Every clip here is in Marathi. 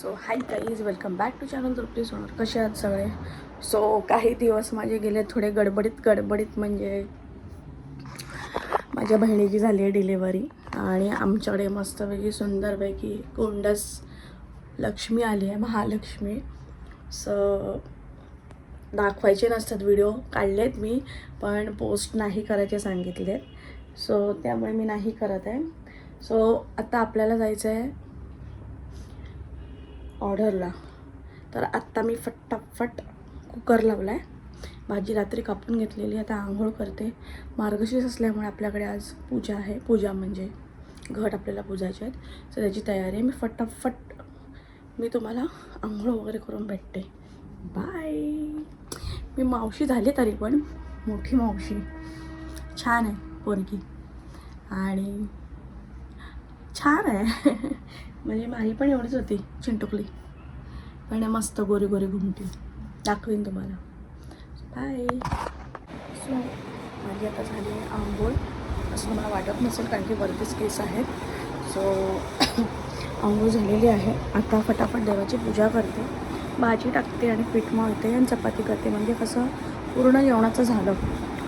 So hi guys welcome back to channel Trupti Sonar कसे आहात सगळे? सो काही दिवस माझे गेले थोडे गडबडीत गडबडीत म्हणजे माझ्या बहिणीची झाली आहे डिलेवरी आणि आमच्याकडे मस्तपैकी सुंदरपैकी गोंडस लक्ष्मी आली आहे महालक्ष्मी. सो दाखवायचे नसतात व्हिडिओ काढलेत मी पण पोस्ट नाही करायचे सांगितले सो त्यामुळे मी नाही करत आहे. सो आता आपल्याला जायचं आहे ऑर्डरला. तर आत्ता मी फटाफट कुकर लावला आहे भाजी रात्री कापून घेतलेली आता आंघोळ करते. मार्गशीर्ष असल्यामुळे आपल्याकडे आज पूजा आहे. पूजा म्हणजे घट आपल्याला पूजायचे आहेत. तर त्याची तयारी आहे. मी फटाफट मी तुम्हाला आंघोळ वगैरे करून भेटते. बाय मी मावशी झाली तरी पण मोठी मावशी. छान आहे पोरगी. आणि छान आहे. म्हणजे माझी पण एवढीच होती चिंटुकली. पण मस्त गोरी गोरी घुमटी. दाखवीन तुम्हाला. बाय सो माझी आता झाली आहे आंघोळ. असं मला वाटत नसेल कारण की वरतीच केस आहेत. सो आंघोळ झालेली आहे. आता फटाफट देवाची पूजा करते. भाजी टाकते आणि पीठ मळते आणि चपाती करते. म्हणजे कसं पूर्ण जेवणाचं झालं.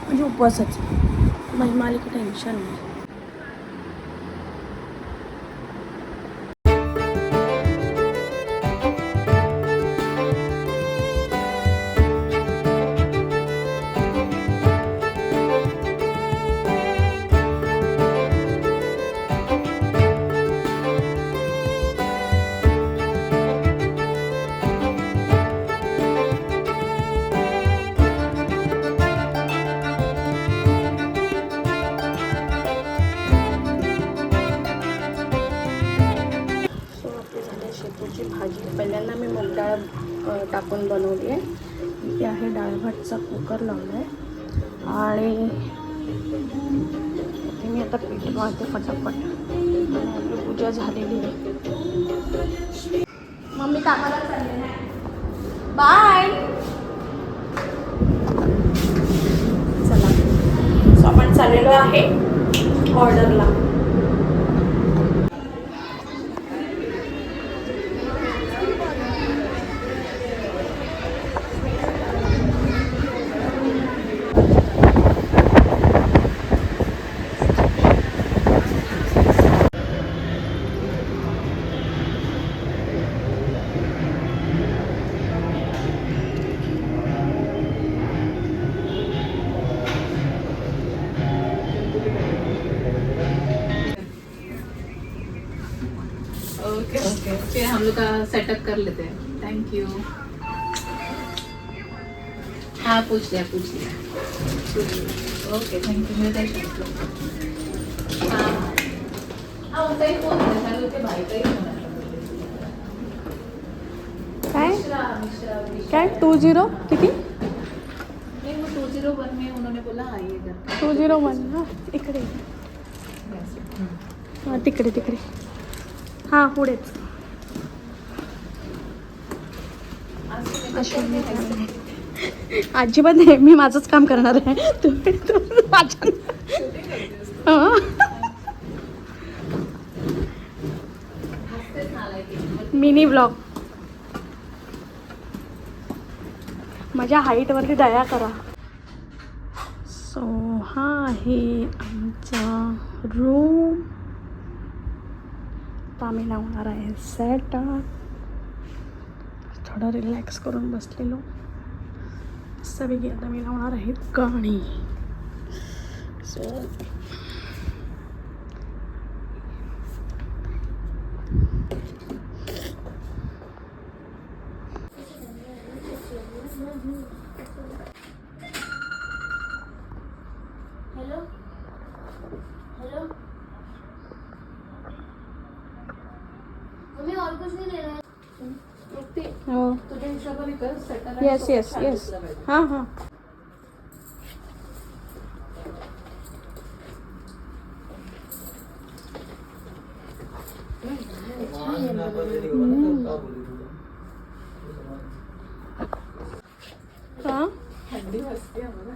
म्हणजे उपवासच. म्हणजे मला की टेन्शन नाही टाकून बनवली आहे इथे आहे डाळभटचा कुकर लावला आहे आणि इथे मी आता पीठ मारते फटाफट आपली पूजा झालेली आहे. मम्मी कामाला चालले बाय. चला. सो आपण चाललेलो आहे ऑर्डरला. ओके फिर हम लोग का सेटअप कर लेते हैं. थैंक यू हाँ पूछ लिया पूछ लिया. ओके थैंक यू मेरे हाँ. हाँ. उनका ही फोन है. शायद उसके भाई का ही फोन है. काय काय टू झिरो किती नहीं वो टू जीरो वन में उन्होंने बोला आइएगा टू झिरो वन हां. इकडे हां तिकडे तिकडे हां पुढेच अजिबात नाही मी माझंच काम करणार आहे. तुम्ही माझ्या मिनी ब्लॉग. माझ्या हाईटवरती दया करा. सो हा आहे आमचा रूम आता आम्ही लावणार आहे. सेट थोडं रिलॅक्स करून बसलेलो. सगळी आता मी लावणार आहे गाणी. सो हेलो है. येस येस येस हां हां. हां. थंडी वाजते आम्हाला.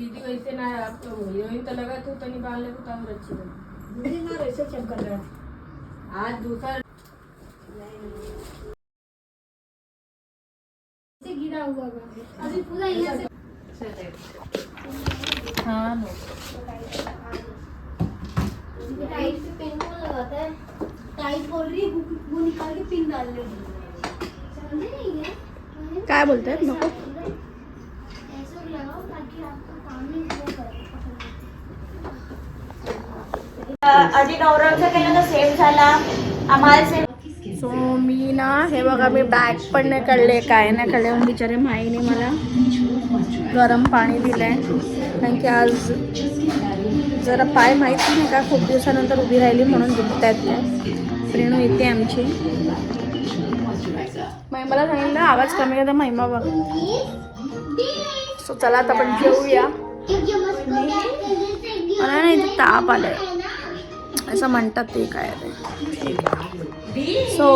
दीदी वैसे ना हीरोइन तो लगा तो तनी बाल ले तो और अच्छी लगी। आज दूसरा से गिरा हुआ है। अभी पूरा यहाँ से हाँ नो। टाइट पे पिन कौन लगाता है? टाइट बोल रही है वो- निकाल के पिन डाल रही है समझे नहीं है? काय बोलतायत नको। ऐसे लगाओ ताकि आपका ही आधी केलं तर सेम झाला. आम्हाला सेम सो मी ना हे बघा मी बॅग पण नाही काढले काय नाही काढले. म्हणून बिचारे माईने मला गरम पाणी दिलंय. कारण की आज जरा पाय माहिती नाही का खूप दिवसानंतर उभी राहिली म्हणून दुखत आहेत काय प्रेणू येते आमची. महिमाला सांगितलं आवाज कमी तर महिमा बघ. सो चला आता आपण जेऊया. मला नाही इथे ताप आलाय. असं म्हणतात ते काय सो